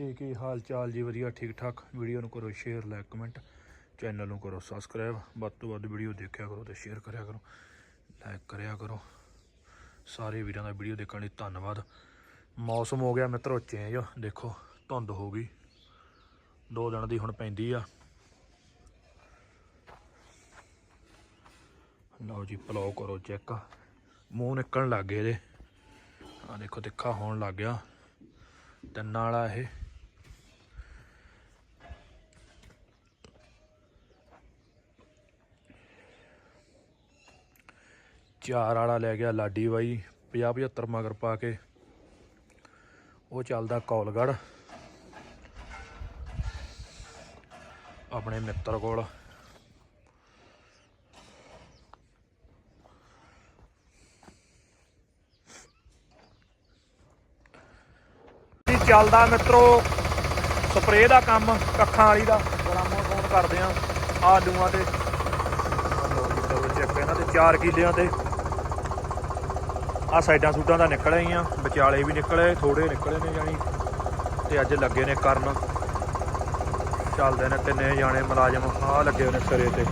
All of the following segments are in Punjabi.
ਜੀ, ਕੀ ਹਾਲ ਚਾਲ ਜੀ? ਵਧੀਆ, ਠੀਕ ਠਾਕ। ਵੀਡੀਓ ਨੂੰ ਕਰੋ ਸ਼ੇਅਰ ਲਾਈਕ ਕਮੈਂਟ ਚੈਨਲ ਨੂੰ ਕਰੋ ਸਬਸਕ੍ਰਾਈਬ ਵੱਧ ਤੋਂ ਵੱਧ ਵੀਡੀਓ ਦੇਖਿਆ ਕਰੋ ਤੇ ਸ਼ੇਅਰ ਕਰਿਆ ਕਰੋ। ਲਾਈਕ ਕਰਿਆ ਕਰੋ। ਸਾਰੇ ਵੀਰਾਂ ਦਾ ਵੀਡੀਓ ਦੇਖਣ ਲਈ ਧੰਨਵਾਦ। ਮੌਸਮ ਹੋ ਗਿਆ ਮਿੱਤਰੋ ਚੇਂਜ ਦੇਖੋ, ਧੁੰਦ ਹੋ ਗਈ। ਦੋ ਦਿਨ ਦੀ ਹੁਣ ਪੈਂਦੀ ਆ। ਲਓ ਜੀ ਪਲਾਓ ਕਰੋ ਚੈੱਕ ਮੂੰਹ ਨਿਕਲਣ ਲੱਗ ਗਏ ਇਹਦੇ। ਆ ਦੇਖੋ, ਤਿੱਖਾ ਹੋਣ ਲੱਗ ਗਿਆ। ਤਿੰਨਾਂ ਵਾਲਾ ਇਹ। ਚਾਰ ਵਾਲਾ ਲੈ ਗਿਆ ਲਾਡੀ ਬਾਈ 50 75 ਮਗਰ ਪਾ ਕੇ। ਉਹ ਚੱਲਦਾ ਕੌਲਗੜ। ਆਪਣੇ ਮਿੱਤਰ ਕੋਲ। ਚੱਲਦਾ ਮਿੱਤਰੋ, ਸਪਰੇਅ ਦਾ ਕੰਮ, ਕੱਖਾਂ ਵਾਲੀ ਦਾ। ਬਰਾਮੋ ਫੋਨ ਕਰਦੇ ਆ, ਆਲੂਆਂ ਤੇ ਚੈੱਕ ਇਹਨਾਂ ਤੇ 4 ਕਿੱਲਿਆਂ ਤੇ ਆ ਸਾਈਡਾਂ ਸੂਟਾਂ ਦਾ ਨਿਕਲੇ ਹੀ ਆ ਵਿਚਾਲੇ ਵੀ ਨਿਕਲੇ ਥੋੜੇ ਨਿਕਲੇ ਨੇ ਜਾਨੀ ਤੇ ਅੱਜ ਲੱਗੇ ਨੇ ਕਰਨ। ਚੱਲਦੇ ਨੇ ਤਿੰਨੇ ਜਾਣੇ ਮੁਲਾਜ਼ਮ ਆ ਲੱਗੇ ਹੋਏ ਨੇ ਸਿਰੇ ਤੇ।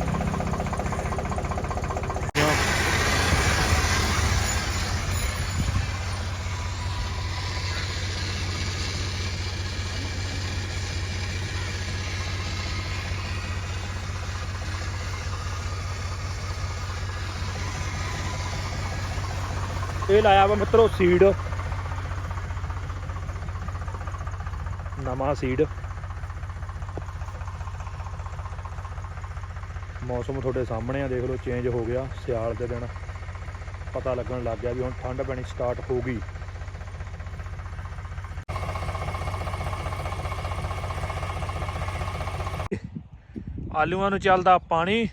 ਇਹ ਲਾਇਆ ਵਾ ਮਿੱਤਰੋ ਸੀਡ ਨਵਾਂ ਸੀਡ ਮੌਸਮ ਤੁਹਾਡੇ ਸਾਹਮਣੇ ਆ, ਦੇਖ ਲਓ ਚੇਂਜ ਹੋ ਗਿਆ ਸਿਆਲ ਦੇ ਦਿਨ। ਪਤਾ ਲੱਗਣ ਲੱਗ ਗਿਆ ਵੀ ਹੁਣ ਠੰਡ ਪੈਣੀ ਸਟਾਰਟ ਹੋ ਗਈ। ਆਲੂਆਂ ਨੂੰ ਚੱਲਦਾ ਪਾਣੀ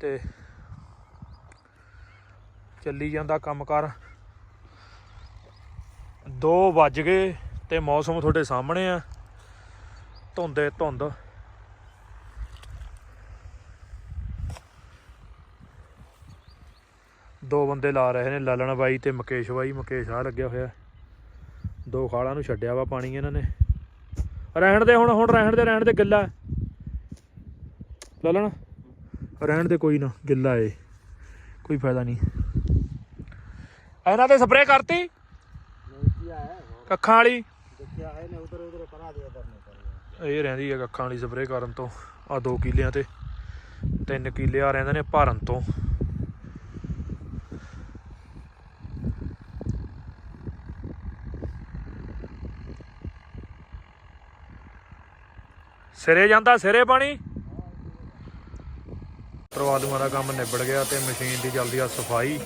ਤੇ ਚੱਲੀ ਜਾਂਦਾ ਕੰਮਕਾਰ 2 ਵੱਜ ਗਏ ਤੇ ਮੌਸਮ ਤੁਹਾਡੇ ਸਾਹਮਣੇ ਆ। ਧੁੰਦੇ ਧੁੰਦ। ਦੋ ਬੰਦੇ ਲਾ ਰਹੇ ਨੇ ਲਲਣ ਬਾਈ ਤੇ ਮੁਕੇਸ਼ ਬਾਈ। ਮੁਕੇਸ਼ ਆ ਲੱਗਿਆ ਹੋਇਆ। ਦੋ ਖਾਲਾਂ ਨੂੰ ਛੱਡਿਆ ਵਾ ਪਾਣੀ ਇਹਨਾਂ ਨੇ। ਰਹਿਣ ਦੇ ਹੁਣ ਹੁਣ ਰਹਿਣ ਦੇ ਰਹਿਣ ਦੇ ਗਿੱਲਾ। ਲਲਣ, ਰਹਿਣ ਦੇ ਕੋਈ ਨਾ, ਗਿੱਲਾ ਏ। ਕੋਈ ਫਾਇਦਾ ਨਹੀਂ। ਇਹਨਾਂ ਤੇ ਸਪਰੇ ਕਰਤੀ? ਕੱਖਾਂ ਵਾਲੀ? ਇਹ ਰਹਿੰਦੀ ਹੈ ਕੱਖਾਂ ਵਾਲੀ ਸਪਰੇਅ ਕਰਨ ਤੋਂ। ਆ 2 ਕਿੱਲਿਆਂ ਤੇ 3 ਕਿੱਲੇ ਆ ਰਹਿੰਦੇ ਨੇ ਭਰਨ ਤੋਂ। ਸਿਰੇ ਜਾਂਦਾ ਸਿਰੇ ਪਾਣੀ? ਪ੍ਰਵਾਦਮਾ ਦਾ ਕੰਮ ਨਿਬੜ ਗਿਆ ਤੇ ਮਸ਼ੀਨ ਦੀ ਜਲਦੀ ਆ ਸਫ਼ਾਈ।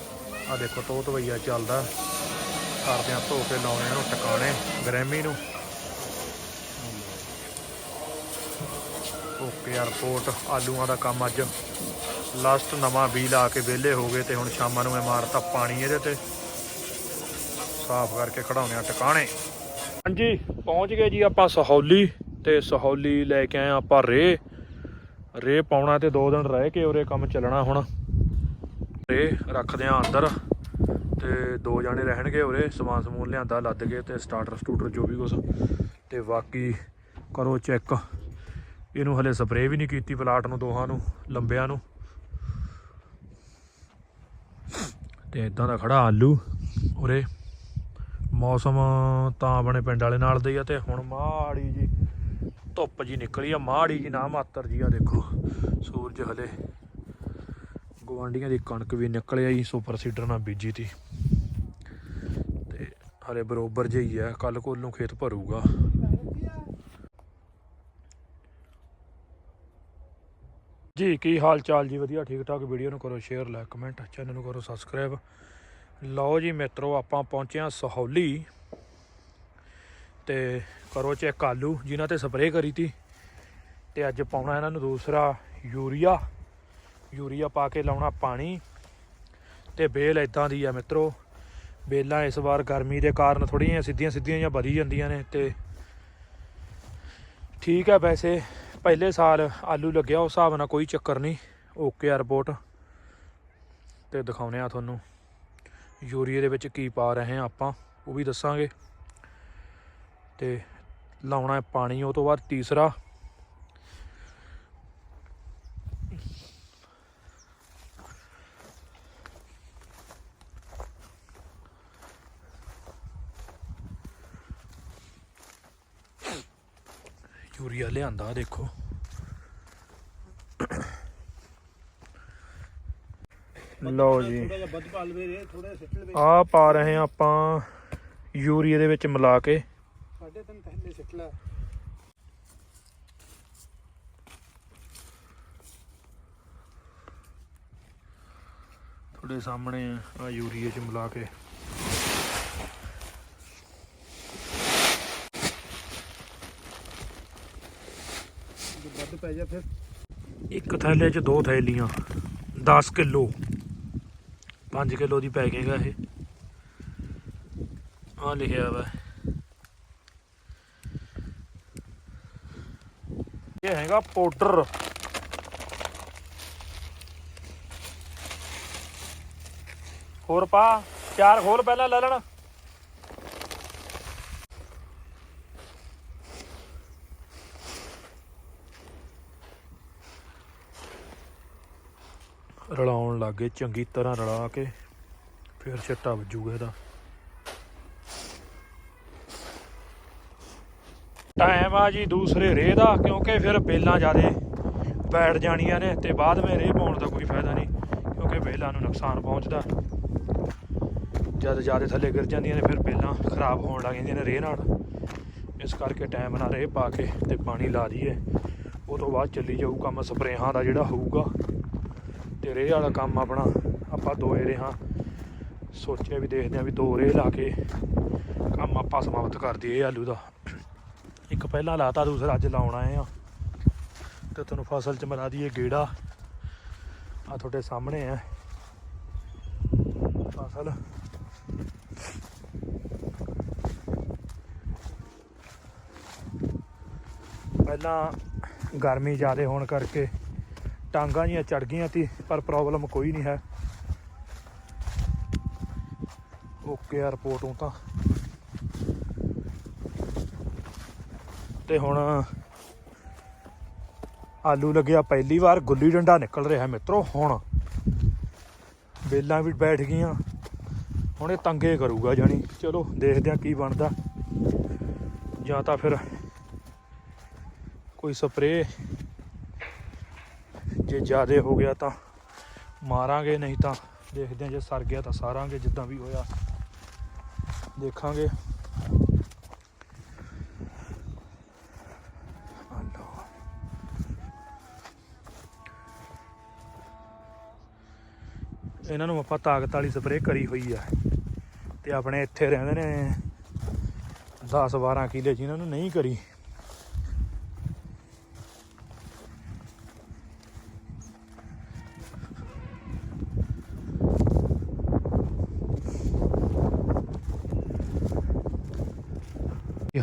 ਆ ਦੇਖੋ ਤੋਤ ਵਈਆ ਚੱਲਦਾ। ਕਰਦੇ ਆ ਧੋ ਕੇ ਲਾਉਣੇ ਇਹਨੂੰ ਟਿਕਾਣੇ ਗਰੈਮੀ ਨੂੰ। ਓਕੇ ਯਾਰ, ਰਿਪੋਰਟ। ਆਲੂਆਂ ਦਾ ਕੰਮ ਅੱਜ। ਲਾਸਟ ਨਵਾਂ ਬੀ ਲਾ ਕੇ ਵਿਹਲੇ ਹੋ ਗਏ ਤੇ ਹੁਣ ਸ਼ਾਮਾਂ ਨੂੰ ਮੈਂ ਮਾਰਤਾ ਪਾਣੀ ਇਹਦੇ ਤੇ। ਸਾਫ਼ ਕਰਕੇ ਖੜਾਉਣੇ ਆ ਟਿਕਾਣੇ। ਹਾਂਜੀ, ਪਹੁੰਚ ਗਏ ਜੀ ਆਪਾਂ ਸਹੌਲੀ ਤੇ ਸਹੌਲੀ ਲੈ ਕੇ ਆਏ ਆਪਾਂ ਰੇ ਰੇ ਪਾਉਣਾ ਤੇ ਦੋ ਦਿਨ ਰਹਿ ਕੇ ਉਰੇ ਕੰਮ ਚੱਲਣਾ ਹੁਣ। ਰੇ ਰੱਖਦੇ ਆ ਅੰਦਰ ਤੇ ਦੋ ਜਾਣੇ ਰਹਿਣਗੇ ਉਰੇ, ਸਮਾਨ ਸਮੂਨ ਲਿਆਂਦਾ, ਲੱਦ ਕੇ ਤੇ ਸਟਾਰਟਰ ਸਟੂਟਰ ਜੋ ਵੀ ਕੁਛ। ਤੇ ਬਾਕੀ ਕਰੋ ਚੈੱਕ ਇਹਨੂੰ ਹਲੇ ਸਪਰੇਅ ਵੀ ਨਹੀਂ ਕੀਤੀ ਪਲਾਟ ਨੂੰ, ਦੋਹਾਂ ਨੂੰ, ਲੰਬਿਆਂ ਨੂੰ। ਤੇ ਇਦਾਂ ਦਾ ਖੜਾ ਆਲੂ ਉਰੇ। ਮੌਸਮ ਤਾਂ ਆਪਣੇ ਪਿੰਡ ਵਾਲੇ ਨਾਲ ਦਾ ਹੀ ਆ ਤੇ ਹੁਣ ਮਾੜੀ ਜੀ ਧੁੱਪ ਜੀ ਨਿਕਲੀ ਆ, ਮਾੜੀ ਜੀ ਨਾ ਮਾਤਰ ਜੀ ਆ ਦੇਖੋ। ਸੂਰਜ ਹਲੇ ਗਵਾਂਡੀਆਂ ਦੀ ਕਣਕ ਵੀ ਨਿਕਲ ਆਈ, ਸੁਪਰ ਸੀਡਰ ਨਾਲ ਬੀਜੀ ਤੀ। ਤੇ ਹਲੇ ਬਰੋਬਰ ਜਿਹੀ ਆ, ਕੱਲ ਕੋਲ ਨੂੰ ਖੇਤ ਭਰੂਗਾ। ਜੀ, ਕੀ ਹਾਲ ਚਾਲ ਜੀ? ਵਧੀਆ ਠੀਕ ਠਾਕ ਵੀਡੀਓ ਨੂੰ ਕਰੋ ਸ਼ੇਅਰ, ਲਾਈਕ, ਕਮੈਂਟ, ਚੈਨਲ ਨੂੰ ਕਰੋ ਸਬਸਕ੍ਰਾਈਬ। ਲਓ ਜੀ ਮਿੱਤਰੋ, ਆਪਾਂ ਪਹੁੰਚੇ ਹਾਂ ਸਹੌਲੀ। ਤੇ ਕਰੋ ਚੈੱਕ ਆਲੂ, ਜਿਨ੍ਹਾਂ ਤੇ ਸਪਰੇਅ ਕਰੀ ਤੀ। ਤੇ ਅੱਜ ਪਾਉਣਾ ਇਹਨਾਂ ਨੂੰ ਦੂਸਰਾ ਯੂਰੀਆ। ਯੂਰੀਆ ਪਾ ਕੇ ਲਾਉਣਾ ਪਾਣੀ ਤੇ ਬੇਲ ਇਦਾਂ ਦੀ ਆ ਮਿੱਤਰੋ। ਬੇਲਾਂ ਇਸ ਵਾਰ ਗਰਮੀ ਦੇ ਕਾਰਨ ਥੋੜ੍ਹੀਆਂ ਸਿੱਧੀਆਂ ਸਿੱਧੀਆਂ ਜਾਂ ਵਧੀ ਜਾਂਦੀਆਂ ਨੇ ਤੇ ਠੀਕ ਹੈ ਵੈਸੇ, ਪਹਿਲੇ ਸਾਲ ਆਲੂ ਲੱਗਿਆ ਉਸ ਹਿਸਾਬ ਨਾਲ ਕੋਈ ਚੱਕਰ ਨਹੀਂ। ਓਕੇ ਆ ਰਿਪੋਰਟ ਤੇ ਦਿਖਾਉਨੇ ਆ ਤੁਹਾਨੂੰ ਯੂਰੀਏ ਦੇ ਵਿੱਚ ਕੀ ਪਾ ਰਹੇ ਆ ਆਪਾਂ, ਉਹ ਵੀ ਦੱਸਾਂਗੇ। ਤੇ ਲਾਉਣਾ ਪਾਣੀ, ਉਹ ਤੋਂ ਬਾਅਦ ਤੀਸਰਾ ਯੂਰੀਆ ਲਿਆਂਦਾ ਦੇਖੋ। ਲਓ ਜੀ। ਆ ਪਾ ਰਹੇ ਆ ਆਪਾਂ ਯੂਰੀਆ ਦੇ ਵਿੱਚ ਮਿਲਾ ਕੇ। ਸਾਡੇ ਤਨ ਥੱਲੇ ਸਿੱਟ ਲੈ ਤੁਹਾਡੇ ਸਾਹਮਣੇ ਆ ਯੂਰੀਆ ਚ ਮਿਲਾ ਕੇ। ਪੈ ਜਾ ਫਿਰ। ਇੱਕ ਥੈਲੇ 'ਚ ਦੋ ਥੈਲੀਆਂ 10 ਕਿਲੋ। 5 ਕਿਲੋ ਦੀ ਪੈ ਗਏਗਾ ਇਹ। ਆ ਲਿਖਿਆ ਵਾ। ਇਹ ਹੈਗਾ ਪਾਊਡਰ ਹੋਰ ਪਾ, ਚਾਰ ਖੋਲ ਪਹਿਲਾਂ ਲੈ ਲੈਣਾ। ਰਲਾਉਣ ਲੱਗੇ ਚੰਗੀ ਤਰ੍ਹਾਂ ਰਲਾ ਕੇ, ਫਿਰ ਛੱਟਾ ਵੱਜੂਗਾ ਇਹਦਾ। ਟਾਈਮ ਆ ਜੀ ਦੂਸਰੇ ਰੇਹ ਦਾ, ਕਿਉਂਕਿ ਫਿਰ ਬੇਲਾਂ ਜ਼ਿਆਦੇ ਬੈਠ ਜਾਣੀਆਂ ਨੇ ਤੇ ਬਾਅਦ ਵਿੱਚ ਰੇਹ ਪਾਉਣ ਦਾ ਕੋਈ ਫਾਇਦਾ ਨਹੀਂ, ਕਿਉਂਕਿ ਬੇਲਾਂ ਨੂੰ ਨੁਕਸਾਨ ਪਹੁੰਚਦਾ। ਜਦ ਜ਼ਿਆਦਾ ਥੱਲੇ ਗਿਰ ਜਾਂਦੀਆਂ ਨੇ, ਫਿਰ ਬੇਲਾਂ ਖਰਾਬ ਹੋਣ ਲੱਗ ਜਾਂਦੀਆਂ ਨੇ ਰੇਹ ਨਾਲ। ਇਸ ਕਰਕੇ ਟਾਈਮ ਨਾਲ ਰੇਹ ਪਾ ਕੇ ਤੇ ਪਾਣੀ ਲਾ ਦਈਏ। ਉਹ ਤੋਂ ਬਾਅਦ ਚੱਲੀ ਜਾਊ ਕੰਮ ਸਪਰੇਹਾਂ ਦਾ ਜਿਹੜਾ ਹੋਊਗਾ। ਤੇ ਰੇਹ ਵਾਲਾ ਕੰਮ ਆਪਣਾ, ਆਪਾਂ ਦੋਏ ਰੇਹਾਂ ਸੋਚਿਆ ਵੀ ਦੇਖਦੇ ਆ ਵੀ ਦੋ ਰੇਹ ਲਾ ਕੇ ਕੰਮ ਆਪਾਂ ਸਮਾਪਤ ਕਰ ਦਈਏ ਆਲੂ ਦਾ। ਇੱਕ ਪਹਿਲਾਂ ਲਾਤਾ, ਦੂਸਰਾ ਅੱਜ ਲਾਉਣ ਆਏ ਆ ਤੇ ਤੁਹਾਨੂੰ ਫਸਲ ਚ ਮਰਾ ਦਈਏ ਗੇੜਾ। ਆ ਤੁਹਾਡੇ ਸਾਹਮਣੇ ਆ ਫਸਲ। ਪਹਿਲਾਂ ਗਰਮੀ ਜ਼ਿਆਦਾ ਹੋਣ ਕਰਕੇ ਟਾਂਗਾਂ ਜੀਆਂ ਚੜ ਗਈਆਂ ਤੀ, ਪਰ ਪ੍ਰੋਬਲਮ ਕੋਈ ਨਹੀਂ ਹੈ। ਓਕੇ ਆ ਰਿਪੋਰਟੋਂ ਤਾਂ। ਤੇ ਹੁਣ ਆਲੂ ਲੱਗਿਆ ਪਹਿਲੀ ਵਾਰ, ਗੁੱਲੀ ਡੰਡਾ ਨਿਕਲ ਰਿਹਾ ਮਿੱਤਰੋ, ਹੁਣ। ਬੇਲਾਂ ਵੀ ਬੈਠ ਗਈਆਂ। ਹੁਣ ਇਹ ਤੰਗੇ ਕਰੂਗਾ ਜਾਣੀ। ਚਲੋ, ਦੇਖਦੇ ਆ ਕੀ ਬਣਦਾ। ਜਾਂ ਤਾਂ ਫਿਰ ਕੋਈ ਸਪਰੇਅ ਜੇ ਜ਼ਿਆਦੇ ਹੋ ਗਿਆ ਤਾਂ ਮਾਰਾਂਗੇ, ਨਹੀਂ ਤਾਂ ਦੇਖਦੇ ਹਾਂ ਜੇ ਸਰ ਗਿਆ ਤਾਂ ਸਾਰਾਂਗੇ, ਜਿੱਦਾਂ ਵੀ ਹੋਇਆ। ਦੇਖਾਂਗੇ। ਇਹਨਾਂ ਨੂੰ ਆਪਾਂ ਤਾਕਤ ਵਾਲੀ ਸਪਰੇਅ ਕਰੀ ਹੋਈ ਆ। ਤੇ ਆਪਣੇ ਇੱਥੇ ਰਹਿੰਦੇ ਨੇ 10 12 ਕਿਲੇ ਜਿਨ੍ਹਾਂ ਨੂੰ ਨਹੀਂ ਕਰੀ।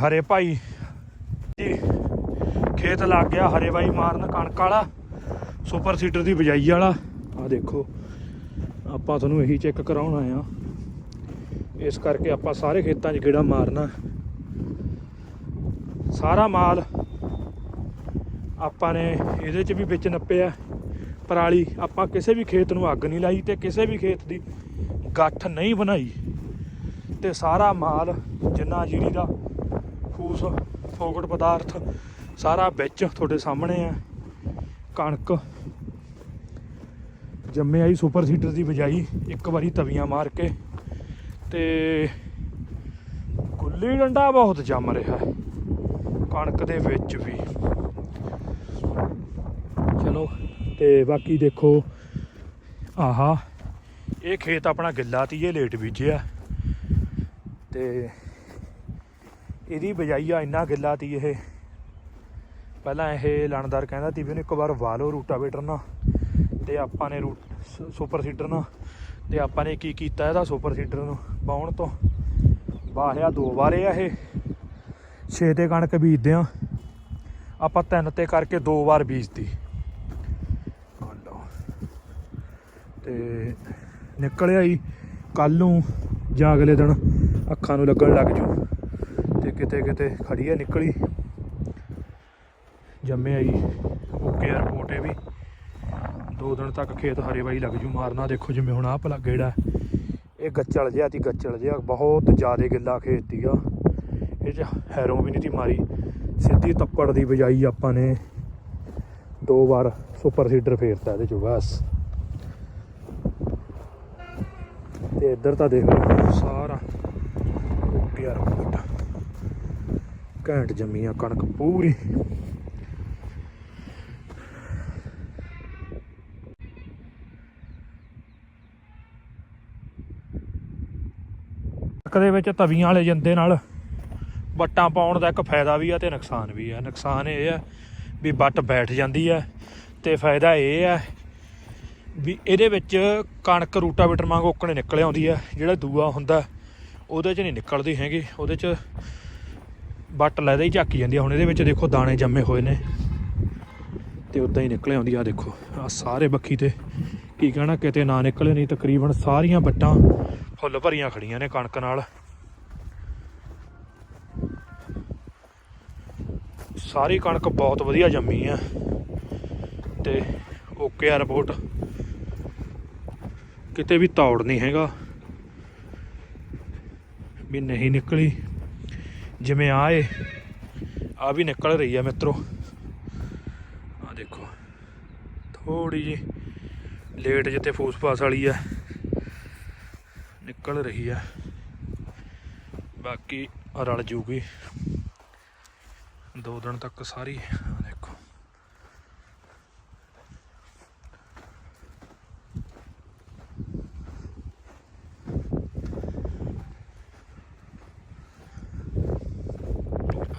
ਹਰੇ ਭਾਈ। ਜੀ, ਖੇਤ ਲੱਗ ਗਿਆ ਹਰੇ ਭਾਈ ਮਾਰਨ ਕਣਕ ਵਾਲਾ, ਸੁਪਰ ਸੀਟਰ ਦੀ ਬਜਾਈ ਵਾਲਾ। ਆ ਦੇਖੋ, ਆਪਾਂ ਤੁਹਾਨੂੰ ਇਹੀ ਚੈੱਕ ਕਰਾਉਣ ਆ ਇਸ ਕਰਕੇ ਆਪਾਂ ਸਾਰੇ ਖੇਤਾਂ 'ਚ ਗੇੜਾ ਮਾਰਨਾ। ਸਾਰਾ ਮਾਲ ਆਪਾਂ ਨੇ ਇਹਦੇ 'ਚ ਵੀ ਵਿੱਚ ਨੱਪਿਆ। ਪਰਾਲੀ ਆਪਾਂ ਕਿਸੇ ਵੀ ਖੇਤ ਨੂੰ ਅੱਗ ਨਹੀਂ ਲਾਈ ਤੇ ਕਿਸੇ ਵੀ ਖੇਤ ਦੀ ਗੱਠ ਨਹੀਂ ਬਣਾਈ। ਤੇ ਸਾਰਾ ਮਾਲ ਜਿੰਨਾ ਜੀਰੀ ਦਾ ਫੋਕਟ ਪਦਾਰਥ ਸਾਰਾ ਵਿੱਚ ਤੁਹਾਡੇ ਸਾਹਮਣੇ ਆ। ਕਣਕ ਜੰਮੇ ਆਈ ਸੁਪਰ ਸੀਡਰ ਦੀ ਬਜਾਈ ਇੱਕ ਵਾਰੀ ਤਵੀਆਂ ਮਾਰ ਕੇ ਤੇ ਗੁੱਲੀ ਡੰਡਾ ਬਹੁਤ ਜੰਮ ਰਿਹਾ ਹੈ ਕਣਕ ਦੇ ਵਿੱਚ ਵੀ। ਚਲੋ, ਤੇ ਬਾਕੀ ਦੇਖੋ, ਆਹਾ, ਇਹ ਖੇਤ ਆਪਣਾ ਗਿੱਲਾ ਤੀਏ ਲੇਟ ਬੀਜਿਆ। ਤੇ ਇਹਦੀ ਬਜਾਈ ਆ ਇੰਨਾ ਗਿੱਲਾ ਤੀ ਇਹ। ਪਹਿਲਾਂ ਇਹ ਲਣਦਾਰ ਕਹਿੰਦਾ ਤੀ ਵੀ ਉਹਨੂੰ ਇੱਕ ਵਾਰ ਵਾ ਲਓ ਰੂਟਾਵੇਟਰ ਨਾਲ ਤੇ ਆਪਾਂ ਨੇ ਰੂ ਸ- ਸੁਪਰ ਸੀਡਰ ਨਾਲ ਤੇ ਆਪਾਂ ਨੇ ਕੀ ਕੀਤਾ ਇਹਦਾ ਸੁਪਰ ਸੀਡਰ ਨੂੰ ਬਾਉਣ ਤੋਂ। ਵਾਹਿਆ ਦੋ ਵਾਰੇ ਆ ਇਹ। ਛੇ ਤੇ ਕਣਕ ਬੀਜਦੇ ਆ ਆਪਾਂ ਤਿੰਨ ਤੇ ਕਰਕੇ ਦੋ ਵਾਰ ਬੀਜਤੀ। ਆਹ ਤੇ ਨਿਕਲਿਆ ਹੀ ਕੱਲ ਨੂੰ ਜਾਂ ਅਗਲੇ ਦਿਨ ਅੱਖਾਂ ਨੂੰ ਲੱਗਣ ਲੱਗ ਜੂ। ਕਿਤੇ ਕਿਤੇ ਖੜੀ ਹੈ ਨਿਕਲੀ। ਜੰਮੇ ਆਈ ਓਕੇ 에어ਪੋਰਟ ਇਹ ਵੀ। ਦੋ ਦਿਨ ਤੱਕ ਖੇਤ ਹਰੇ ਬਾਈ ਲੱਗ ਜੂ ਮਾਰਨਾ। ਦੇਖੋ ਜਿਵੇਂ ਹੁਣ ਆਹ ਭਲਾ ਗੇੜਾ ਇਹ ਗੱਚਲ ਜਿਹਾ ਤੀ ਗੱਚਲ ਜਿਹਾ, ਬਹੁਤ ਜ਼ਿਆਦਾ ਗਿੱਲਾ ਖੇਤ ਤੀਗਾ ਇਹ ਚ ਹੈਰੋਂ ਵੀ ਨਹੀਂ ਤੀ ਮਾਰੀ। ਸਿੱਧੀ ਤੱਪੜ ਦੀ ਬਜਾਈ ਆਪਾਂ ਨੇ ਦੋ ਵਾਰ ਸੁਪਰ ਸੀਡਰ ਫੇਰਤਾ ਇਹਦੇ ਚੋਂ, ਬਸ। ਤੇ ਇੱਧਰ ਤਾਂ ਦੇਖ ਲਓ ਸਾਰਾ। ਓਕੇ ਯਾਰ ਘੈਂਟ ਜੰਮੀ ਆ ਕਣਕ ਪੂਰੀ। ਕਣਕ ਦੇ ਵਿੱਚ ਤਵੀਆਂ ਵਾਲੇ ਜੰਦੇ ਨਾਲ ਵੱਟਾਂ ਪਾਉਣ ਦਾ ਇੱਕ ਫਾਇਦਾ ਵੀ ਆ ਤੇ ਨੁਕਸਾਨ ਵੀ ਆ। ਨੁਕਸਾਨ ਇਹ ਆ ਵੀ ਵੱਟ ਬੈਠ ਜਾਂਦੀ ਆ ਤੇ ਫਾਇਦਾ ਇਹ ਆ ਵੀ ਇਹਦੇ ਵਿੱਚ ਕਣਕ ਰੂਟਾਵੇਟਰ ਵਾਂਗ ਓਕਣੇ ਨਿਕਲ ਆਉਂਦੀ ਆ। ਜਿਹੜਾ ਦੂਆ ਹੁੰਦਾ, ਉਹਦੇ 'ਚ ਨਹੀਂ ਨਿਕਲਦੀ ਹੈਗੀ। ਉਹਦੇ 'ਚ ਵੱਟ ਲੈਦਾ ਹੀ ਝੱਕੀ ਜਾਂਦੀ ਆ। ਹੁਣ ਇਹਦੇ ਵਿੱਚ ਦੇਖੋ ਦਾਣੇ ਜੰਮੇ ਹੋਏ ਨੇ। ਤੇ ਉਦਾਂ ਹੀ ਨਿਕਲ ਆਉਂਦੀ ਆ, ਦੇਖੋ। ਆ ਸਾਰੇ ਬੱਖੀ ਤੇ। ਕੀ ਕਹਿਣਾ, ਕਿਤੇ ਨਾ ਨਿਕਲੇ ਨਹੀਂ, ਤਕਰੀਬਨ ਸਾਰੀਆਂ ਵੱਟਾਂ ਫੁੱਲ ਭਰੀਆਂ ਖੜੀਆਂ ਨੇ ਕਣਕ ਨਾਲ। ਸਾਰੀ ਕਣਕ ਬਹੁਤ ਵਧੀਆ ਜੰਮੀ ਆ। ਤੇ ਓਕੇ ਆ ਰਿਪੋਰਟ। ਕਿਤੇ ਵੀ ਤੌੜ ਨਹੀਂ ਹੈਗਾ। ਵੀ ਨਹੀਂ ਨਿਕਲੀ। ਜਿਵੇਂ ਆ ਏ ਆ ਵੀ ਨਿਕਲ ਰਹੀ ਆ ਮਿੱਤਰੋ। ਆ ਦੇਖੋ ਥੋੜੀ ਜੀ ਲੇਟ ਜਿੱਤੇ ਫੂਸਫਾਸ ਵਾਲੀ ਆ, ਨਿਕਲ ਰਹੀ ਆ। ਬਾਕੀ ਰਲ ਜੂਗੀ। ਦੋ ਦਿਨ ਤੱਕ ਸਾਰੀ ਆ ਦੇਖੋ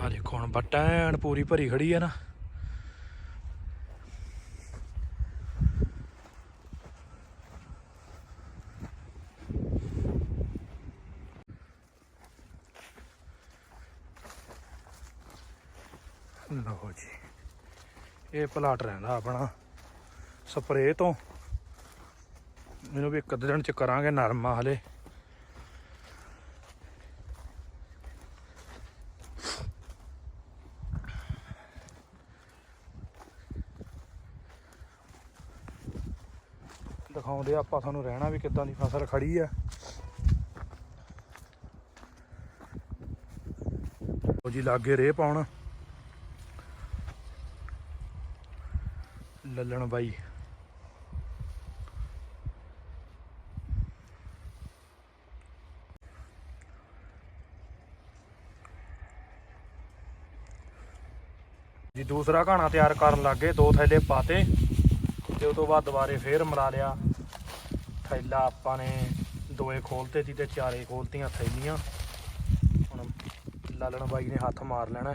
ਆ ਦੇਖੋ ਹੁਣ ਪੂਰੀ ਭਰੀ ਖੜੀ ਹੈ ਨਾ। ਲਓ ਜੀ, ਇਹ ਪਲਾਟ ਰਹਿੰਦਾ ਆਪਣਾ, ਸਪਰੇਅ ਤੋਂ। ਮੈਨੂੰ ਵੀ ਇੱਕ ਅੱਧੇ ਦਿਨ ਚ ਕਰਾਂਗੇ ਨਰਮਾ ਹਲੇ ਦਿਖਾਉਂਦੇ ਆ ਆਪਾਂ ਤੁਹਾਨੂੰ ਰਹਿਣਾ ਵੀ ਕਿੱਦਾਂ ਦੀ ਫਸਲ ਖੜੀ ਆ। ਉਹ ਜੀ, ਲਾਗੇ ਰੇ ਪਾਉਣ। ਲੱਲਣ ਬਾਈ। ਜੀ, ਦੂਸਰਾ ਘਾਣਾ ਤਿਆਰ ਕਰਨ ਲੱਗੇ, ਦੋ ਥੈਲੇ ਪਾਤੇ। ਤੇ ਉਹ ਤੋਂ ਬਾਅਦ ਦੁਬਾਰੇ ਫੇਰ ਮਿਲਾ ਲਿਆ। ਥੈਲਾ ਆਪਾਂ ਨੇ ਦੋਏ ਖੋਲਤੇ ਸੀ ਤੇ ਚਾਰੇ ਖੋਲਤੀਆਂ ਥੈਲੀਆਂ। ਹੁਣ ਲਾਲਣ ਬਾਈ ਨੇ ਹੱਥ ਮਾਰ ਲੈਣਾ।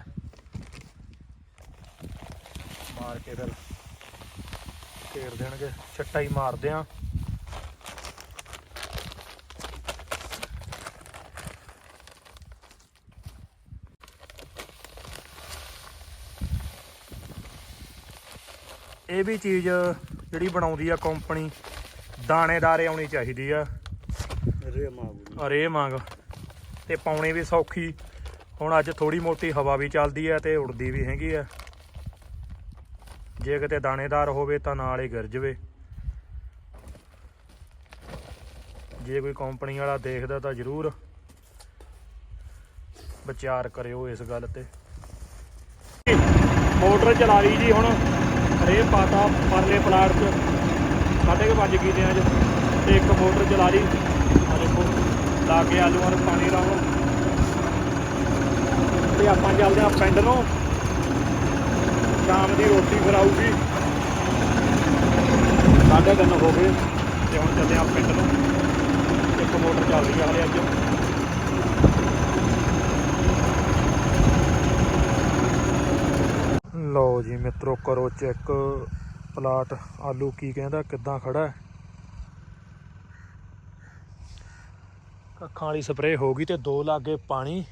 ਮਾਰ ਕੇ ਫਿਰ ਘੇਰ ਦੇਣਗੇ। ਛੱਟਾ ਹੀ ਮਾਰਦੇ ਆ। ਇਹ ਵੀ ਚੀਜ਼ ਜਿਹੜੀ ਬਣਾਉਂਦੀ ਆ ਕੰਪਨੀ ਦਾਣੇਦਾਰੇ ਆਉਣੀ ਚਾਹੀਦੀ ਆ। ਰੇ ਮਾਗੂ ਅਰੇ ਮੰਗ। ਤੇ ਪਾਉਣੀ ਵੀ ਸੌਖੀ। ਹੁਣ ਅੱਜ ਥੋੜੀ ਮੋਟੀ ਹਵਾ ਵੀ ਚੱਲਦੀ ਆ ਤੇ ਉੜਦੀ ਵੀ ਹੈਗੀ ਆ। ਜੇ ਕਿਤੇ ਦਾਣੇਦਾਰ ਹੋਵੇ ਤਾਂ ਨਾਲ ਹੀ ਗਿਰ ਜਵੇ। ਜੇ ਕੋਈ ਕੰਪਨੀ ਵਾਲਾ ਦੇਖਦਾ ਤਾਂ ਜ਼ਰੂਰ ਵਿਚਾਰ ਕਰਿਓ ਇਸ ਗੱਲ ਤੇ। ਮੋਟਰ ਚਲਾ ਲਈ ਜੀ ਹੁਣ। ਰੇ ਪਾਤਾ ਪਰਲੇ ਪਲਾਟ 'ਚ। ਸਾਢੇ ਕੁ ਵੱਜ ਗਏ ਨੇ ਤੇ ਇੱਕ ਮੋਟਰ ਚਲਾ ਲਈ। ਆ ਦੇਖੋ, ਲਾ ਕੇ ਆਲੂਆਂ ਨੂੰ ਪਾਣੀ ਲਾਉਣ ਤੇ ਆਪਾਂ ਚੱਲਦੇ ਆ ਪਿੰਡ ਨੂੰ। ਸ਼ਾਮ ਦੀ ਰੋਟੀ ਫਿਰ ਆਊਗੀ ਸਾਢੇ ਤਿੰਨ ਹੋ ਗਏ। ਤੇ ਹੁਣ ਚੱਲਦੇ ਆ ਪਿੰਡ ਨੂੰ। ਇੱਕ ਮੋਟਰ ਚੱਲ ਰਹੀ ਆ ਹਲੇ ਅੱਜ। ਲਓ ਜੀ ਮਿੱਤਰੋ, ਕਰੋ ਚੈੱਕ। ਪਲਾਟ ਆਲੂ ਕੀ ਕਹਿੰਦਾ, ਕਿੱਦਾਂ ਖੜਾ ਹੈ? ਕੱਖਾਂ ਵਾਲੀ ਸਪਰੇਅ ਹੋ ਗਈ ਤੇ ਦੋ ਲਾਗੇ ਪਾਣੀ।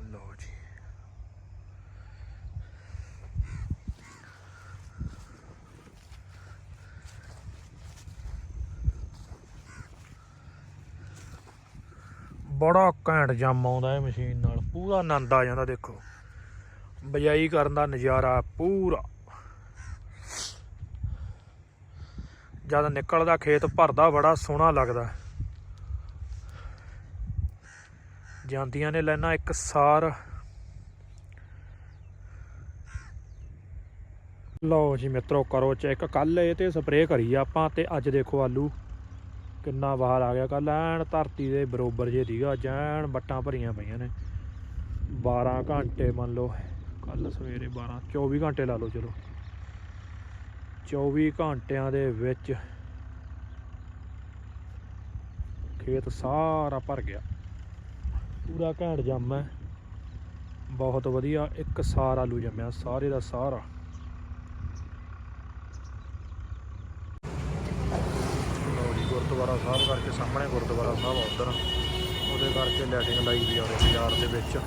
ਲਓ ਜੀ। ਬੜਾ ਘੈਂਟ ਜੰਮ ਆਉਂਦਾ ਇਹ ਮਸ਼ੀਨ ਨਾਲ, ਪੂਰਾ ਆਨੰਦ ਆ ਜਾਂਦਾ ਦੇਖੋ। ਬਜਾਈ ਕਰਨ ਦਾ ਨਜ਼ਾਰਾ ਪੂਰਾ। ਜਦ ਨਿਕਲਦਾ ਖੇਤ ਭਰਦਾ ਬੜਾ ਸੋਹਣਾ ਲੱਗਦਾ। ਜਾਂਦੀਆਂ ਨੇ ਲੈਣਾ ਇੱਕ ਸਾਰ। ਲਓ ਜੀ ਮਿੱਤਰੋ, ਕਰੋ ਚੈੱਕ। ਕੱਲ ਇਹ ਤੇ ਸਪਰੇਅ ਕਰੀ ਆਪਾਂ ਤੇ ਅੱਜ ਦੇਖੋ ਆਲੂ। ਕਿੰਨਾ ਬਾਹਰ ਆ ਗਿਆ ਕੱਲ ਐਨ ਧਰਤੀ ਦੇ ਬਰੋਬਰ ਜੇ ਦੀਗਾ ਜੈਨ ਬੱਟਾਂ ਭਰੀਆਂ ਪਈਆਂ ਨੇ। 12 ਘੰਟੇ ਮੰਨ ਲਓ। ਕੱਲ ਸਵੇਰੇ 12 24 ਘੰਟੇ ਲਾ ਲਓ ਚਲੋ। 24 ਘੰਟਿਆਂ ਦੇ ਵਿੱਚ ਖੇਤ ਸਾਰਾ ਭਰ ਗਿਆ। ਪੂਰਾ ਘੈਂਟ ਜੰਮ ਹੈ। ਬਹੁਤ ਵਧੀਆ, ਇੱਕ ਸਾਰ ਆਲੂ ਜੰਮਿਆ, ਸਾਰੇ ਦਾ ਸਾਰਾ। ਜੀ, ਗੁਰਦੁਆਰਾ ਸਾਹਿਬ ਕਰਕੇ ਸਾਹਮਣੇ ਗੁਰਦੁਆਰਾ ਸਾਹਿਬ ਆ ਉੱਧਰ। ਉਹਦੇ ਕਰਕੇ ਲਾਈਟਿੰਗ ਲਾਈ ਵੀ ਆ ਉਹਦੇ ਬਾਜ਼ਾਰ ਦੇ ਵਿੱਚ।